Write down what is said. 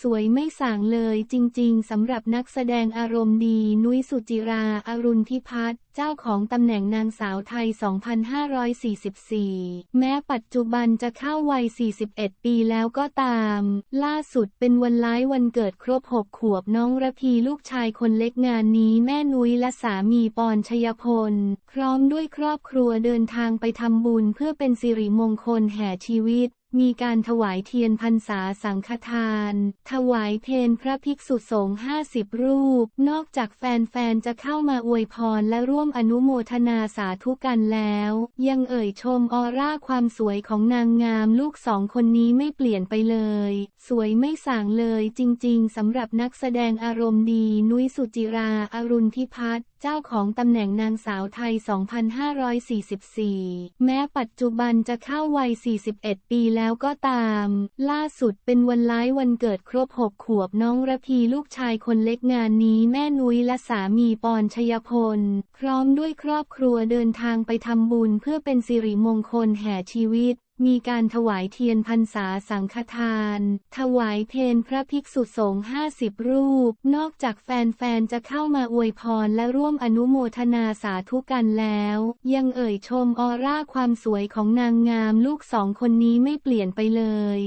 สวยไม่ส่างเลยจริงๆสำหรับนักแสดงอารมณ์ดี นุ้ยสุจิราอรุณทิพัฒน์เจ้าของตำแหน่งนางสาวไทย 2544 แม้ปัจจุบันจะเข้าวัย 41 ปีแล้วก็ตาม ล่าสุดเป็นวันล้ายวันเกิดครบ 6 ขวบน้องระพีลูกชายคนเล็กงานนี้แม่นุ้ยและสามีปอนชยพล พร้อมด้วยครอบครัวเดินทางไปทำบุญเพื่อเป็นสิริมงคลแห่ชีวิต มีการถวายเทียนพรรษาสังฆทาน ถวายเพนพระภิกษุสงฆ์ห้าสิบรูป นอกจากแฟนๆ จะเข้ามาอวยพรและร่วมอนุโมทนาสาธุกันแล้ว ยังเอ่ยชมออร่าความสวยของนางงามลูกสองคนนี้ไม่เปลี่ยนไปเลย สวยไม่ส่างเลยจริงๆสำหรับนักแสดงอารมณ์ดี นุ้ยสุจิราอรุณทิพัฒน์เจ้าของตำแหน่งนางสาวไทย 2544 แม้ปัจจุบันจะเข้าวัย 41 ปีแล้วแล้วก็ตาม ล่าสุดเป็นวันล้ายวันเกิดครบหกขวบน้องระพีลูกชายคนเล็กงานนี้แม่นุ้ยและสามีปอนชยพล พร้อมด้วยครอบครัวเดินทางไปทำบุญเพื่อเป็นสิริมงคลแห่ชีวิต มีการถวายเทียนพรรษาสังฆทาน ถวายเพนพระภิกษุสงฆ์50 รูป นอกจากแฟนๆ จะเข้ามาอวยพรและร่วมอนุโมทนาสาธุกันแล้ว ยังเอ่ยชมออร่าความสวยของนางงามลูกสองคนนี้ไม่เปลี่ยนไปเลย